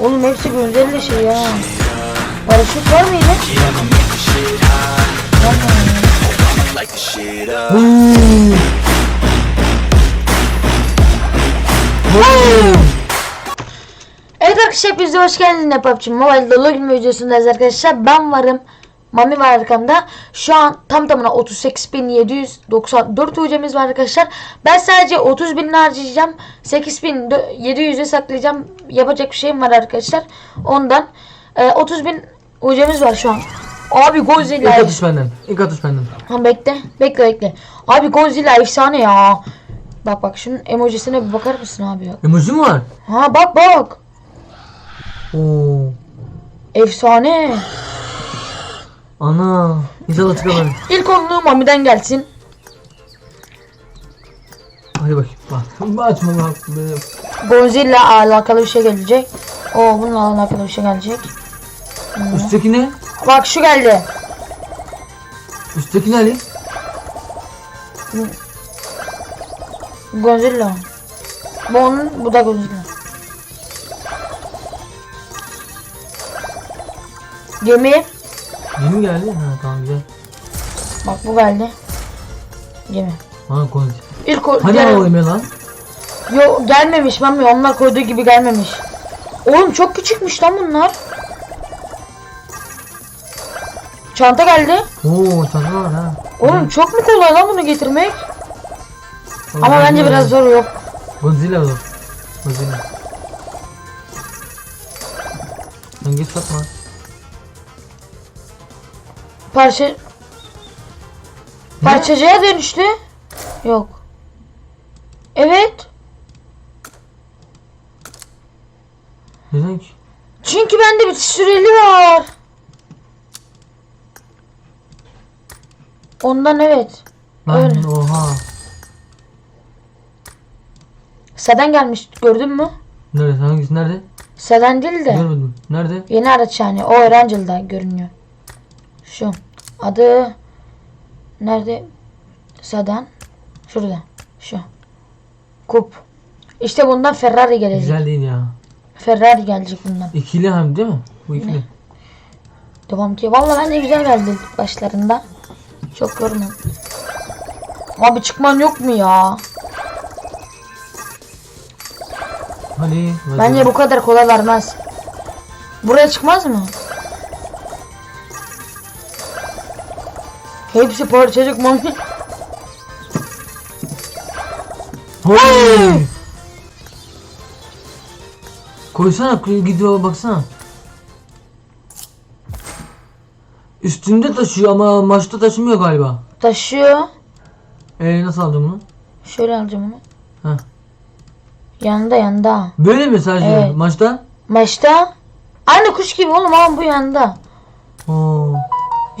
Oğlum hepsi güzel şey ya. Paraşüt var the shit up. Evet arkadaşlar hepinize hoş geldiniz PUBG Mobile'da login videosundayız arkadaşlar. Ben varım. Mami var arkamda. Şu an tam tamına 38.794 UC'miz var arkadaşlar. Ben sadece 30.000 harcayacağım. 8.700'e saklayacağım. Yapacak bir şeyim var arkadaşlar. Ondan e, 30.000 UC'miz var şu an. Abi İlk Godzilla. atış benden. İlk atış benden. Ha bekle. Bekle bekle. Abi Godzilla efsane ya. Bak bak şunun emojisine bir bakar mısın abi ya? Emoji mi var? Ha bak bak. Oo. Efsane. Ana. İnşallah çıkamadım. İlk onluğu Mami'den gelsin. Hadi bakayım. Bak. Açma bak. Benim. Godzilla alakalı bir şey gelecek. O bununla alakalı bir şey gelecek. Üstteki ne? Bak şu geldi. Üstteki ne Ali? Godzilla. Bu onun, bu da Godzilla. Gemi. Yeni geldi. Ha tamam güzel. Bak bu geldi. Gemi. Ha konuş. İlk o, Hani diğer- alayım ya lan? Yo gelmemiş Mami onlar koyduğu gibi gelmemiş. Oğlum çok küçükmüş lan bunlar. Çanta geldi. Oo çanta var ha. Oğlum çok mu kolay lan bunu getirmek? Ama bence biraz zor yok. Godzilla olur. Godzilla. Sen git satma. Parça... Parçacığa dönüştü. Yok. Evet. Neden ki? Çünkü bende bir süreli var. Ondan evet. Lan Öyle. oha. Seden gelmiş gördün mü? Nerede? Hangisi nerede? Seden değil de. Görmedim. Nerede? Yeni araç yani. O Erangel'da görünüyor. Şu. Adı nerede? Sedan. Şurada. Şu. Kup. İşte bundan Ferrari gelecek. Güzel değil ya. Ferrari gelecek bundan. İkili hem değil mi? Bu ikili. Devam ki. Vallahi bence güzel geldi başlarında. Çok yorma. Abi çıkman yok mu ya? Hadi. hadi. Bence bu kadar kolay vermez. Buraya çıkmaz mı? Hepsi parçacık mami. Hey! Koysana koy- gidiyor baksana. Üstünde taşıyor ama maçta taşımıyor galiba. Taşıyor. Ee nasıl aldın bunu? Şöyle alacağım onu. Heh. Yanında yanında. Böyle mi sadece Evet. maçta? Maçta. Aynı kuş gibi oğlum ama bu yanında. Oo.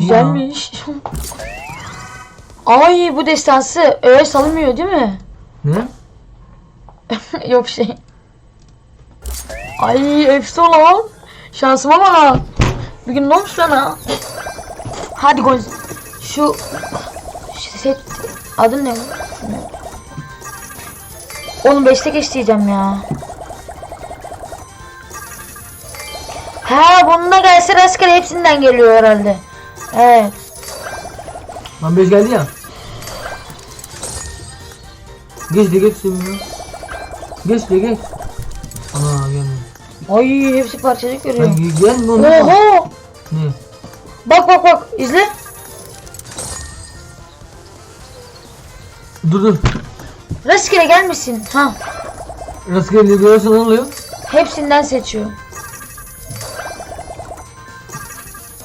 Güzelmiş. Ay bu destansı öyle salınmıyor değil mi? Ne? Yok şey. Ay hepsi lan. Şansıma bak. Bir gün ne olmuş sana? Hadi gol. Şu, şu set adı ne? Oğlum 5'te geç diyeceğim ya. Ha bununla gelse rastgele hepsinden geliyor herhalde. Evet. Lan 5 geldi ya. Geç de geç şimdi. Geç de geç. Ana gelmiyor. Ay hepsi parçacık Lan görüyor. ge- gelmiyor mu? Oho! Ne? Bak bak bak izle. Dur dur. Rastgele gelmişsin. Ha. Rastgele görürsen ne oluyor? Hepsinden seçiyor.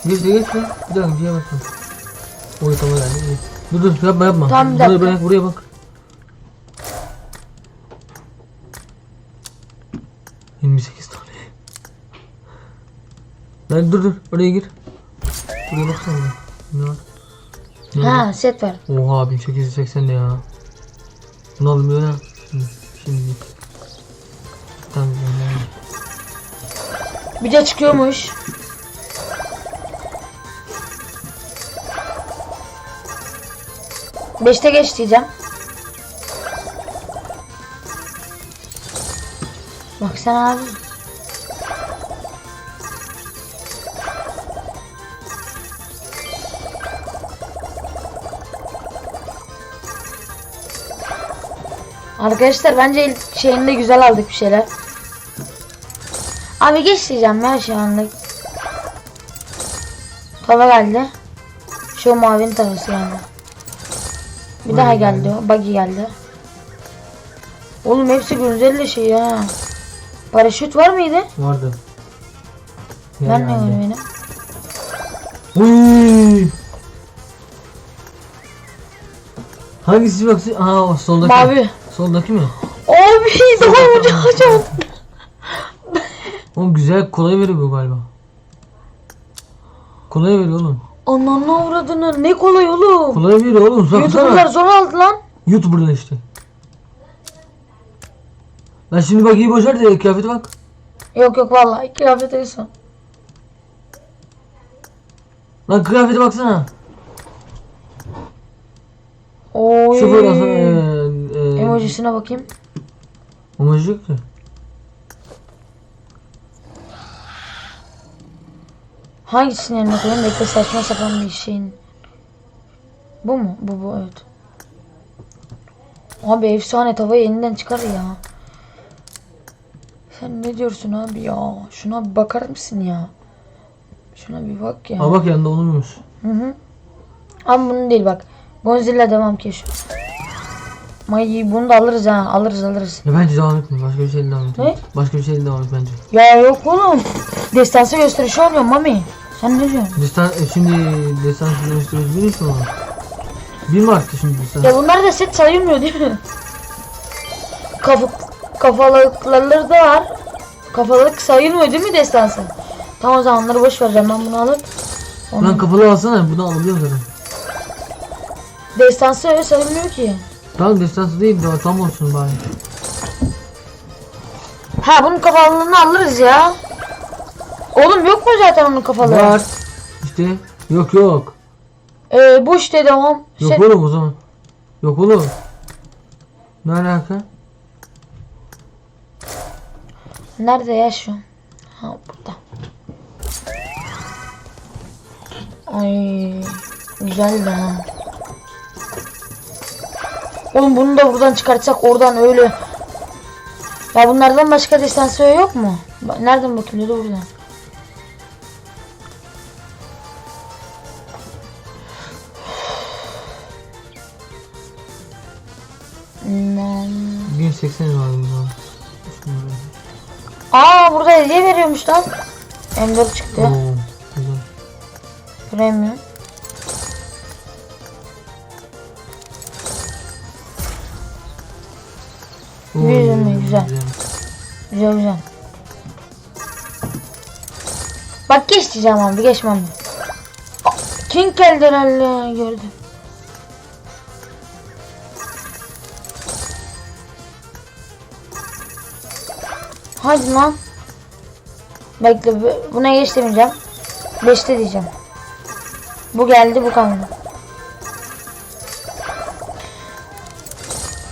Geç de geç de. Bir dakika bir şeye bakın. Oy tamam iyi. Dur dur yapma yapma. Tamam, bir buraya, dakika. bak, buraya bak. Sekiz tane. Lan dur dur oraya gir. Buraya baksana. Ne var? Ne var? Ha set var. Oha 1880 ne ya? Bunu böyle. Hı, Şimdi. Tamam. Bir de çıkıyormuş. 5'te geç diyeceğim. Bak sen abi. Arkadaşlar bence ilk şeyinde güzel aldık bir şeyler. Abi geç diyeceğim ben şu anlık. Tava geldi. Şu mavinin tavası yani. Bir daha geldi o. Buggy geldi. Oğlum hepsi güzel şey ya. Paraşüt var mıydı? Vardı. Ben ne var benim? Uy! Hangisi baksın? Aa o soldaki. Mavi. Soldaki mi? Abi daha hocam. Oğlum güzel kolay veriyor bu galiba. Kolay veriyor oğlum. Ananı avradını ne kolay oğlum. Kolay veriyor oğlum. Youtuberlar Baksana. zor aldı lan. YouTuber'dan işte. Lan şimdi bak iyi boşver de kıyafete bak. Yok yok vallahi kıyafet en son. Lan kıyafete baksana. Oy. Sıfır aslında. Eee. Emojisine bakayım. Emoji yok ki. Hangisinin yerine koyayım? Bekle saçma sapan bir şeyin. Bu mu? Bu bu evet. Abi efsane tavayı elinden çıkar ya. Sen ne diyorsun abi ya? Şuna bir bakar mısın ya? Şuna bir bak ya. Aa bak yanında onu muymuş? Hı hı. Ama bunun değil bak. Godzilla devam şu. May bunu da alırız ha. Alırız alırız. Ya bence devam etme. Başka bir şeyle devam et. Ne? Başka bir şeyle devam et bence. Ya yok oğlum. Destansı gösterişi oluyor mami. Sen ne diyorsun? Destan, e, şimdi destan sürmüştürüz bir mi var? Bir mi arttı şimdi destan? Ya bunlar da set sayılmıyor değil mi? Kafa, kafalıkları da var. Kafalık sayılmıyor değil mi destansı? Tamam o zaman onları boş vereceğim ben bunu alıp. Onu... Lan kafalı alsana bunu alabiliyorum zaten. Destansı öyle sayılmıyor ki. Tamam destansı değil de tam olsun bari. Ha bunun kafalığını alırız ya. Oğlum yok mu zaten onun kafalığı? Var. İşte yok yok. Ee, bu işte devam. Yok Set- oğlum o zaman. Yok oğlum. Ne alaka? Nerede ya şu? Ha burada. Ay güzel de ha. Oğlum bunu da buradan çıkartsak oradan öyle. Ya bunlardan başka distansiyonu yok mu? Nereden bakılıyordu buradan? Hmm. 1080 var bundan. Aa burada hediye veriyormuş lan. M4 çıktı. Oo, güzel. Premium. Güzel mi? Güzel. Güzel güzel. Bak geç diyeceğim abi geçmem. King geldi herhalde gördüm. Hadi lan. Bekle bu- buna geç demeyeceğim. Beşte diyeceğim. Bu geldi bu kaldı.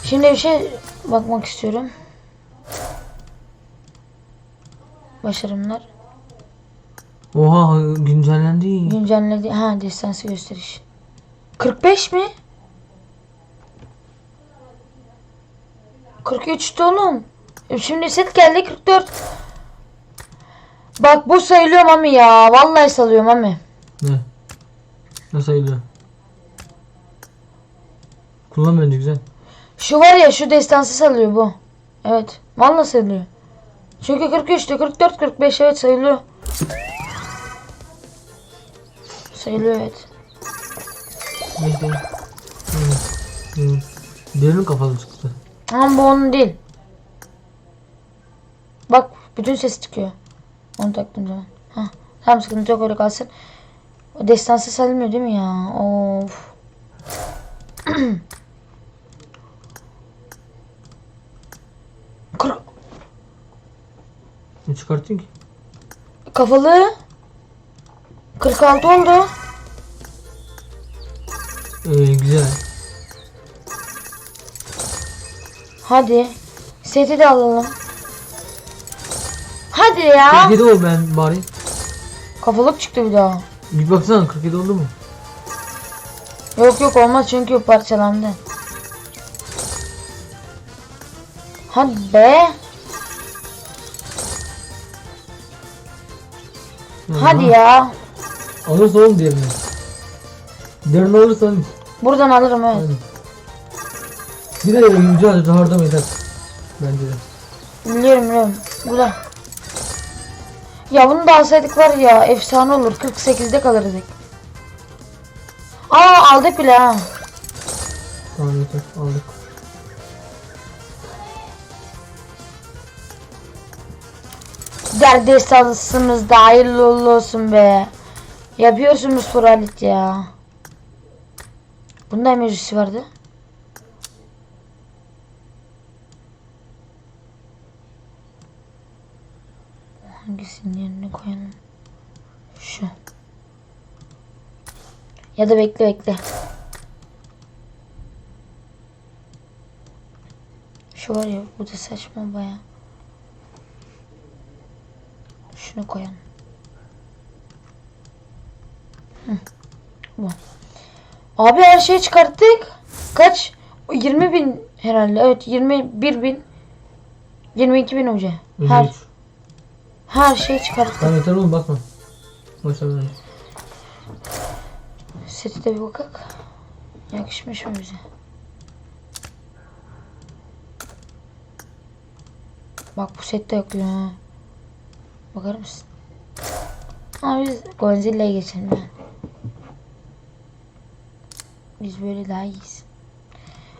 Şimdi bir şey bakmak istiyorum. Başarımlar. Oha güncellendi. Güncelledi. Ha destansı gösteriş. 45 mi? 43'tü oğlum. E Şimdi set geldi 44. Bak bu sayılıyor mami ya. Vallahi sayılıyor mami. Ne? Nasıl sayılıyor? Kullan bence güzel. Şu var ya şu destansı sayılıyor bu. Evet. Vallahi sayılıyor. Çünkü 43'tü 44 45 evet sayılıyor. Sayılıyor evet. Neyse. Hı. Hı. Diğerinin kafalı çıktı. Ama bu onun değil. Bak bütün ses çıkıyor. Onu taktım zaman. Hah. Tamam sıkıntı yok öyle kalsın. O destansı sayılmıyor değil mi ya? Of. Ne çıkarttın ki? Kafalı. 46 oldu. Ee, güzel. Hadi. Seti de alalım. Hadi ya. 47 ol ben bari. Kafalık çıktı bir daha. Git baksana 47 oldu mu? Yok yok olmaz çünkü parçalandı. Hadi be. Hadi ya. Alırsa oğlum diğerini. Diğerini alırsan. Buradan alırım evet. Aynen. Bir de yüce adet harcama yeter. Bence de. Biliyorum biliyorum. Güzel. Ya bunu da alsaydık var ya efsane olur. 48'de kalırdık. Aa aldık bile ha. Tamam yeter aldık. Der destansımız da hayırlı olsun be. Yapıyorsunuz Furalit ya. Bunda emojisi vardı. Hangisinin yerine koyalım? Şu. Ya da bekle bekle. Şu var ya bu da saçma baya. Şunu koyalım. Hı. Bu. Abi her şeyi çıkarttık. Kaç? 20 bin herhalde. Evet 21 bin. 22 bin hoca. Her, 53. her şeyi çıkarttık. Tamam yeter oğlum bakma. Boşver bence. Seti de bir bakak. Yakışmış mı bize? Bak bu set de yakıyor ha. Bakar mısın? Ama biz Godzilla'ya geçelim ya. Biz böyle daha iyiyiz.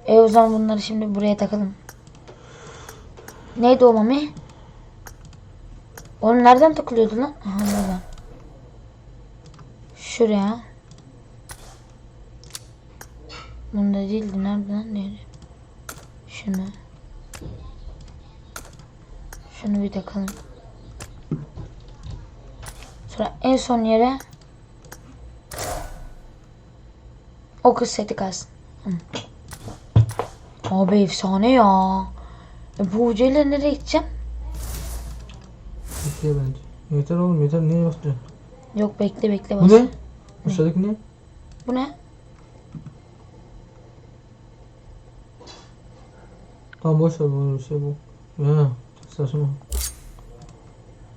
E o zaman bunları şimdi buraya takalım. Neydi o mami? Oğlum nereden takılıyordu lan? Aha buradan. Şuraya. Bunda değildi. Nerede lan? Nerede? Şunu. Şunu bir takalım. Sonra en son yere o kız seti kalsın. Abi efsane ya. E, bu hocayla nereye gideceğim? Bekle bence. Yeter oğlum yeter niye basıyorsun? Yok bekle bekle Bu bas. ne? Aşağıdaki ne? Bu ne? Tamam boş ver bunu şey bu. Ya saçma.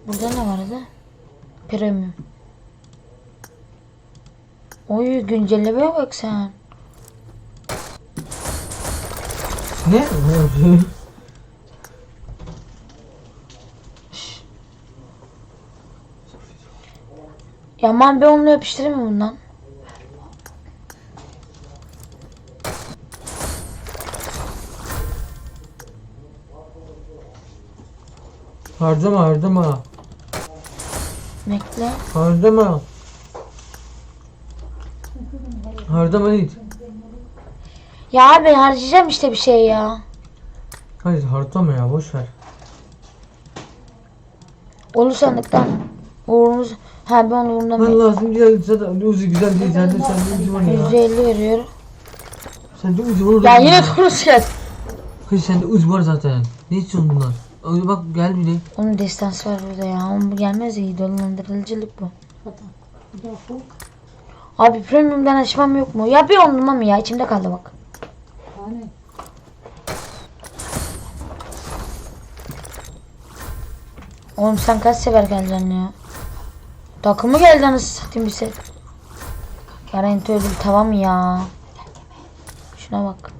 Burada ne vardı? Premium. Oy güncellemeye bak sen. Ne? Ne yapıyor? Ya aman bir onunla yapıştırayım mı bundan? Harcama harcama. Bekle. Harcama. Harcama değil. Ya abi harcayacağım işte bir şey ya. Hayır harcama ya boş ver. Olur sandıktan. Uğrumuz. Ha ben onu bundan Ben lazım güzel zaten Uzi güzel değil sende sende Uzi var ya. %50 veriyor. Sende Uzi var. Ya yine gel. Hayır sende Uzi var zaten. Ne istiyorsun bundan? Öyle bak gel bir de. Onun destansı var burada ya. Ama bu gelmez ya. Dolandırıcılık bu. Abi premium'dan açmam yok mu? Ya bir onluma mı ya? İçimde kaldı bak. Oğlum sen kaç sefer geleceksin ya? Takımı geldi anasını satayım bir set. Garanti ödül tamam ya. Şuna bak.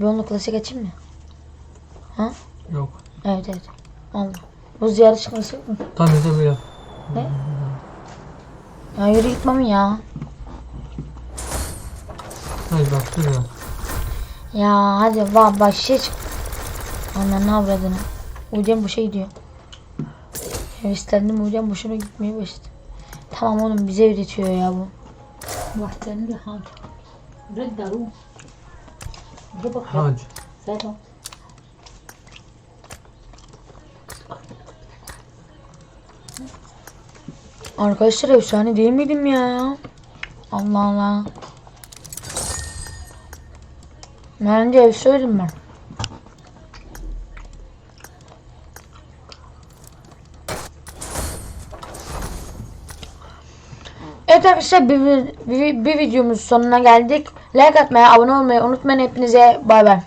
Ben onu klasik açayım mı? Ha? Yok. Evet evet. Aldım. Bu ziyaret çıkması yok mu? Tabii tabii ya. Ne? Ya yürü gitmem ya. Hayır bak dur ya. Hadi bak bak şey çık. Ana ne avradını. Uydem boşa gidiyor. Heveslendim uydem boşuna gitmeye başladı. Tamam oğlum bize üretiyor ya bu. Vahtlarını da hadi. Red daru. Dur bak. ya. Sen al. Arkadaşlar efsane değil miydim ya? Allah Allah. Bence efsaneydim ben. Evet arkadaşlar bir, bir, bir videomuz sonuna geldik. Like atmayı, abone olmayı unutmayın hepinize. Bay bay.